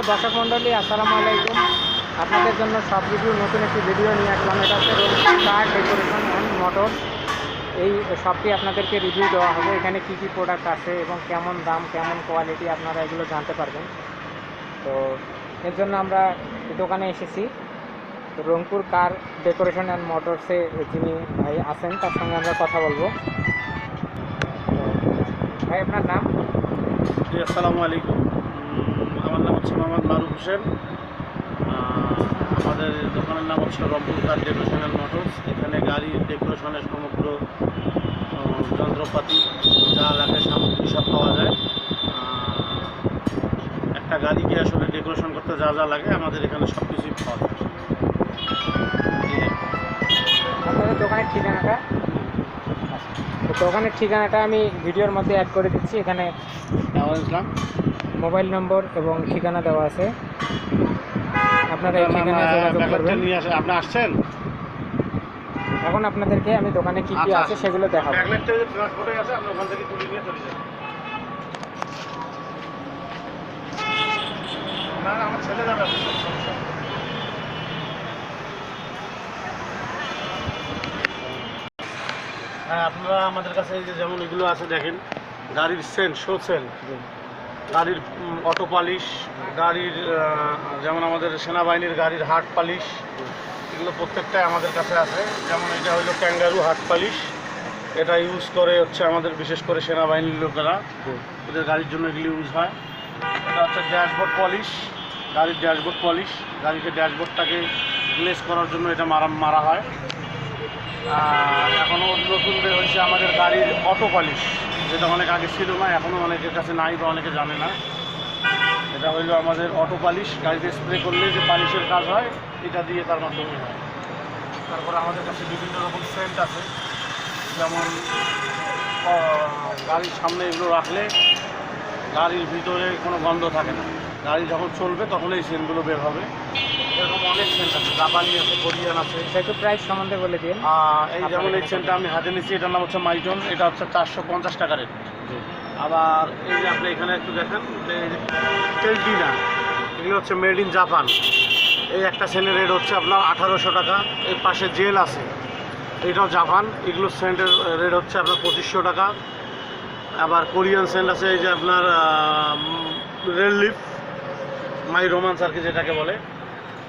সুপ্রিয় দর্শক মণ্ডলী, আসসালামু আলাইকুম। আপনাদের জন্য সব রিভিউ নতুন একটি ভিডিও নিয়ে আসলাম। এটা হচ্ছে কার ডেকোরেশন অ্যান্ড মোটর এই শপটি আপনাদেরকে রিভিউ দেওয়া হবে। এখানে কি কি প্রোডাক্ট আছে এবং কেমন দাম, কেমন কোয়ালিটি আপনারা এগুলো জানতে পারবেন। তো এর জন্য আমরা দোকানে এসেছি। রংপুর কার ডেকোরেশন অ্যান্ড মোটরসে যিনি ভাই আছেন, তার সঙ্গে আমরা কথা বলব। ভাই, আপনার নাম? জি, আসসালামু আলাইকুম। আমার নাম হচ্ছে মোহাম্মদ মারুফ হোসেন। আমাদের দোকানের নাম হচ্ছে রংপুর কার ডেকোরেশন মোটরস। এখানে গাড়ির ডেকোরেশনের সমগ্র যন্ত্রপাতি যা লাগে সামগ্রী সব পাওয়া যায়। একটা গাড়িকে আসলে ডেকোরেশন করতে যা যা লাগে আমাদের এখানে সব কিছুই পাওয়া যায়। দোকানের ঠিকানাটা? তো দোকানের ঠিকানাটা আমি ভিডিওর মধ্যে অ্যাড করে দিচ্ছি। এখানে ইসলাম। মোবাইল নম্বর এবং ঠিকানা দেওয়া আছে। আপনারা এই ঠিকানায় যোগাযোগ করবেন। আপনি আসছেন? এখন আপনাদেরকে আমি দোকানে কি কি আচ্ছা, আছে সেগুলো দেখাবো। হ্যাঁ আপনারা আমাদের কাছে যে যেমন এগুলো আছে দেখেন গাড়ির সেন শো সেল গাড়ির অটো পালিশ, গাড়ির যেমন আমাদের সেনাবাহিনীর গাড়ির হার্ট পালিশ, এগুলো প্রত্যেকটাই আমাদের কাছে আছে। যেমন এটা হলো ক্যাঙ্গারু হার্ট পালিশ। এটা ইউজ করে হচ্ছে আমাদের, বিশেষ করে সেনাবাহিনীর লোকেরা। ওদের গাড়ির জন্য এগুলি ইউজ হয়। এটা হচ্ছে ড্যাশবোর্ড পলিশ, গাড়ির ড্যাশবোর্ড পলিশ। গাড়িতে ড্যাশবোর্ডটাকে গ্লেস করার জন্য এটা মারা মারা হয়। এখনও নতুন হয়েছে আমাদের গাড়ির অটো পলিশ। যেটা অনেক আগে ছিল না এখনও অনেকের কাছে নাই বা অনেকে জানে না। এটা হইল আমাদের অটো পালিশ, গাড়িতে স্প্রে করলে যে পালিশের কাজ হয়, এটা দিয়ে তার মাধ্যমে হয়। তারপরে আমাদের কাছে বিভিন্ন রকম সেন্ট আছে। যেমন গাড়ির সামনে এগুলো রাখলে গাড়ির ভিতরে কোনো গন্ধ থাকে না। গাড়ি যখন চলবে, তখন এই সেন্টগুলো বের হবে। অনেক সেন্ট আছে জাপানি আছে কোরিয়ান আছে। সেটু প্রাইস সম্বন্ধে বলে দিন। এই যেমন এই সেন্টটা আমি হাতে নিচ্ছি এটার নাম হচ্ছে মাইটন এটা হচ্ছে চারশো পঞ্চাশ টাকা রেট আবার এই যে আপনি এখানে একটু দেখেন টেলটিনা এগুলো হচ্ছে মেড ইন জাপান এই একটা সেন্টের রেট হচ্ছে আপনার আঠারোশো টাকা এর পাশে জেল আছে। এটাও জাপান এগুলো সেন্টের রেট হচ্ছে আপনার পঁচিশশো টাকা। আবার কোরিয়ান সেন্ট আছে এই যে আপনার রেল লিফ মাই রোমান্স আর কি যেটাকে বলে।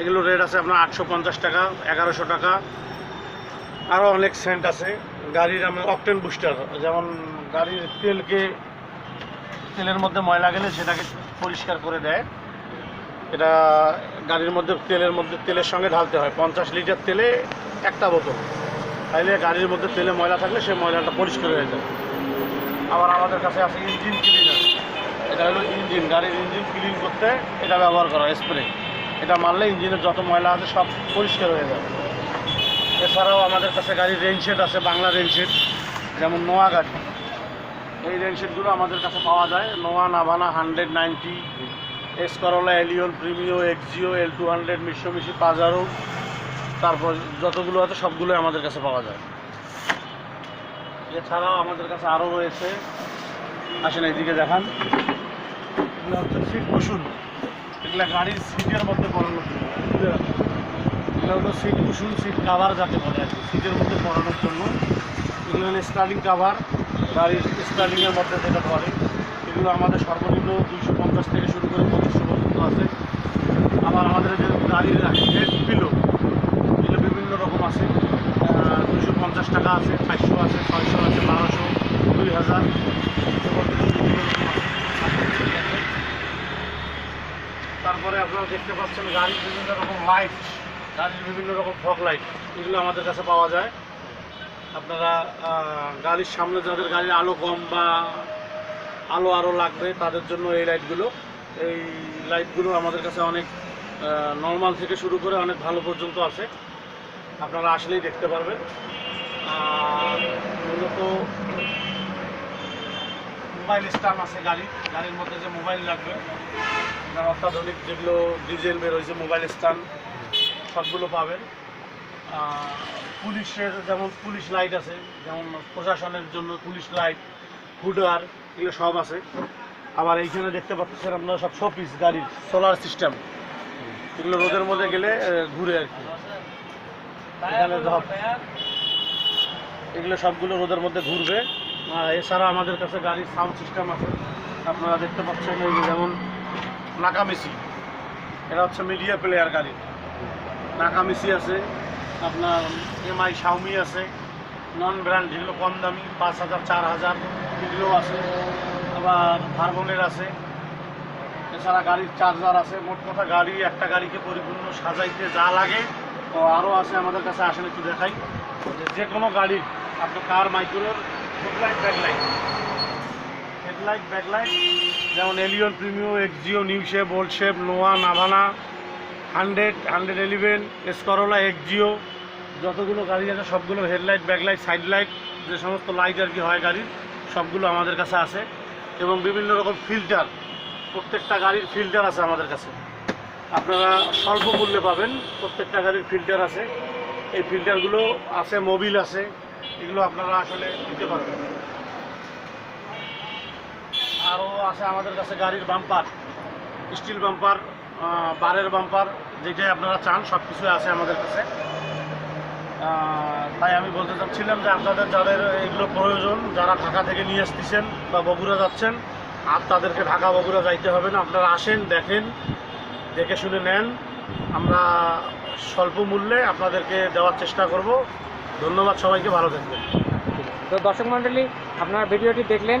এগুলো রেট আছে আপনার আটশো পঞ্চাশ টাকা, এগারোশো টাকা। আরও অনেক সেন্ট আছে। গাড়ির আমি অকটেন বুস্টার যেমন গাড়ির তেলকে, তেলের মধ্যে ময়লা গেলে সেটাকে পরিষ্কার করে দেয়। এটা গাড়ির মধ্যে, তেলের মধ্যে, তেলের সঙ্গে ঢালতে হয়। পঞ্চাশ লিটার তেলে একটা বোতল। তাইলে গাড়ির মধ্যে তেলে ময়লা থাকলে সেই ময়লাটা পরিষ্কার হয়ে যায়। আবার আমাদের কাছে আছে ইঞ্জিন ক্লিনার এটা হলো ইঞ্জিন গাড়ির ইঞ্জিন ক্লিন করতে এটা ব্যবহার করা স্প্রে এটা মারলে ইঞ্জিনের যত ময়লা আছে সব পরিষ্কার হয়ে যাবে। এছাড়াও আমাদের কাছে গাড়ির রেনশেড আছে, বাংলা রেনশেড যেমন নোয়া গাড়ি। এই রেনশেডগুলো আমাদের কাছে পাওয়া যায়। Noah, Navana, hundred ninety, S Corolla, Allion, Premio, Axio, L two hundred, Mitsubishi, Pajero, তারপর যতগুলো আছে সবগুলো আমাদের কাছে পাওয়া যায়। এছাড়াও আমাদের কাছে আরও রয়েছে। আসেন এইদিকে দেখান। হচ্ছে কুশন এগুলো গাড়ির সিটের মধ্যে জন্য এগুলো সিট কুশন, সিট কাভার যাকে বলে আর কি। সিটের মধ্যে পড়ানোর জন্য এগুলো হলো স্টার্লিং কাভার গাড়ির স্টার্লিংয়ের মধ্যে যেটা পড়ে, এগুলো আমাদের সর্বনিম্ন দুইশো পঞ্চাশ থেকে শুরু করে পঁচিশশো পর্যন্ত আছে। আবার আমাদের যে গাড়ির হেড পিলো এগুলো বিভিন্ন রকম আছে। দুশো পঞ্চাশ টাকা আছে চারশো আছে, ছয়শো আছে, বারোশো, দুই হাজার এর মধ্যে বিভিন্ন রকম আছে। তারপরে আপনারা দেখতে পাচ্ছেন গাড়ির বিভিন্ন রকম লাইট গাড়ির বিভিন্ন রকম ফগ লাইট এগুলো আমাদের কাছে পাওয়া যায়। আপনারা গাড়ির সামনে যাদের গাড়ির আলো কম বা আলো আরও লাগবে, তাদের জন্য এই লাইটগুলো এই লাইটগুলো আমাদের কাছে অনেক নর্মাল থেকে শুরু করে অনেক ভালো পর্যন্ত আছে। আপনারা আসলেই দেখতে পারবেন। আর মূলত মোবাইল স্ট্যান্ড আছে গাড়ি গাড়ির মধ্যে যে মোবাইল লাগবে। আপনার অত্যাধুনিক যেগুলো ডিজেল বের হয়েছে, মোবাইল স্ট্যান্ড, সবগুলো পাবেন। পুলিশের যেমন পুলিশ লাইট আছে, যেমন প্রশাসনের জন্য পুলিশ লাইট, হুডার, এগুলো সব আছে। আবার এইখানে দেখতে পাচ্ছেন আপনারা সব শোপিস গাড়ির সোলার সিস্টেম এগুলো রোদের মধ্যে গেলে ঘুরে আর কি। এখানে এগুলো সবগুলো রোদের মধ্যে ঘুরবে। এছাড়া আমাদের কাছে গাড়ির সাউন্ড সিস্টেম আছে। আপনারা দেখতে পাচ্ছেন এই যেমন নাকামিসি এটা হচ্ছে মিডিয়া প্লেয়ার গাড়ি। নাকামিসি আছে, আপনার এমআই শাওমি আছে নন ব্র্যান্ড যেগুলো কম দামি, পাঁচ হাজার, চার হাজার এগুলো আছে। আবার ভার্বনের আছে, এছাড়া গাড়ির চার্জার আছে, মোট কথা গাড়ি, একটা গাড়িকে পরিপূর্ণ সাজাইতে যা লাগে, তো আরও আছে আমাদের কাছে, আসেন একটু দেখাই। যে কোনো গাড়ির, আপনার কার মাইক্রোর হেডলাইট ব্যাকলাইট হেডলাইট ব্যাকলাইট যেমন Allion Premio Axio new shape old shape Noah Navana hundred hundred eleven S Corolla Axio যতগুলো গাড়ি আছে, সবগুলো হেডলাইট ব্যাকলাইট সাইড লাইট যে সমস্ত লাইট আর কি হয় গাড়ির, সবগুলো আমাদের কাছে আছে। এবং বিভিন্ন রকম ফিল্টার প্রত্যেকটা গাড়ির ফিল্টার আছে আমাদের কাছে। আপনারা স্বল্প মূল্যে পাবেন, প্রত্যেকটা গাড়ির ফিল্টার আছে। এই ফিল্টারগুলো আছে মোবিল আছে, এগুলো আপনারা আসলে দিতে পারবেন। আরও আছে আমাদের কাছে গাড়ির বাম্পার স্টিল বাম্পার বারের বাম্পার যেটাই আপনারা চান সব কিছুই আছে আমাদের কাছে। তাই আমি বলতে চাচ্ছিলাম যে আপনাদের যাদের এগুলো প্রয়োজন, যারা ঢাকা থেকে নিয়ে আসতেছেন বা বগুড়া যাচ্ছেন, আর তাদেরকে ঢাকা বগুড়া যাইতে হবে না। আপনারা আসেন, দেখেন, দেখে শুনে নেন। আমরা স্বল্প মূল্যে আপনাদেরকে দেওয়ার চেষ্টা করব। ধন্যবাদ সবাইকে, ভালো থাকবেন। তো দর্শক মণ্ডলী, আপনারা ভিডিওটি দেখলেন।